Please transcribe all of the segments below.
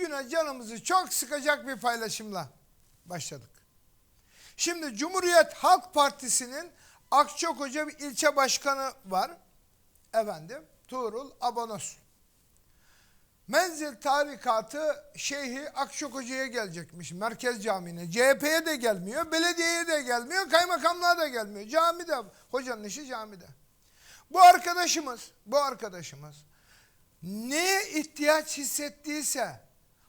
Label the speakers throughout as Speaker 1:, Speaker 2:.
Speaker 1: güne canımızı çok sıkacak bir paylaşımla başladık. Şimdi Cumhuriyet Halk Partisi'nin Akçakoca bir ilçe başkanı var. Efendim Tuğrul Abonos. Menzil tarikatı Şeyhi Akçakoca'ya gelecekmiş Merkez Camii'ne. CHP'ye de gelmiyor, belediyeye de gelmiyor, kaymakamlığa da gelmiyor. Camide, hocanın işi camide. Bu arkadaşımız, bu arkadaşımız neye ihtiyaç hissettiyse,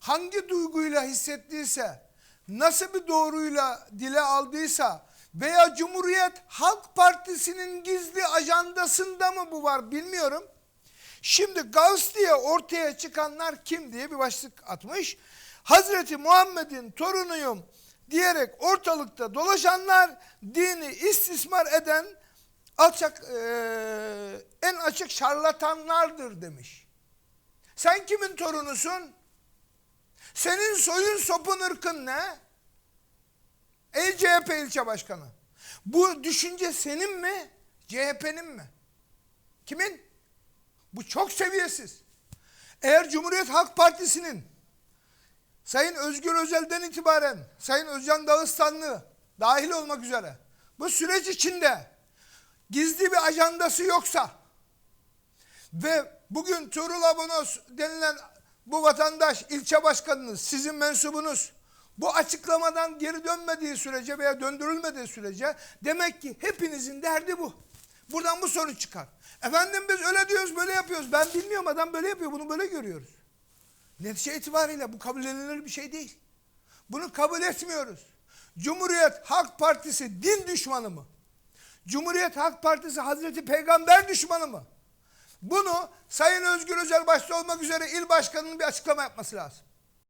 Speaker 1: hangi duyguyla hissettiyse, nasıl bir doğruyla dile aldıysa veya Cumhuriyet Halk Partisi'nin gizli ajandasında mı bu var bilmiyorum. Şimdi Gavs diye ortaya çıkanlar kim diye bir başlık atmış. Hazreti Muhammed'in torunuyum diyerek ortalıkta dolaşanlar dini istismar eden alçak eee, en açık şarlatanlardır demiş. Sen kimin torunusun? Senin soyun sopun ırkın ne? Ey CHP ilçe başkanı. Bu düşünce senin mi? CHP'nin mi? Kimin? Bu çok seviyesiz. Eğer Cumhuriyet Halk Partisi'nin Sayın Özgür Özel'den itibaren Sayın Özcan Dağıstanlı dahil olmak üzere bu süreç içinde gizli bir ajandası yoksa ve bugün Tuğrul Abonos denilen bu vatandaş, ilçe başkanınız, sizin mensubunuz bu açıklamadan geri dönmediği sürece veya döndürülmediği sürece demek ki hepinizin derdi bu. Buradan bu sonuç çıkar. Efendim biz öyle diyoruz, böyle yapıyoruz. Ben bilmiyorum adam böyle yapıyor, bunu böyle görüyoruz. Netice itibariyle bu kabul edilir bir şey değil. Bunu kabul etmiyoruz. Cumhuriyet Halk Partisi din düşmanı mı? Cumhuriyet Halk Partisi Hazreti Peygamber düşmanı mı? Bunu Sayın Özgür Özel başta olmak üzere il başkanının bir açıklama yapması lazım.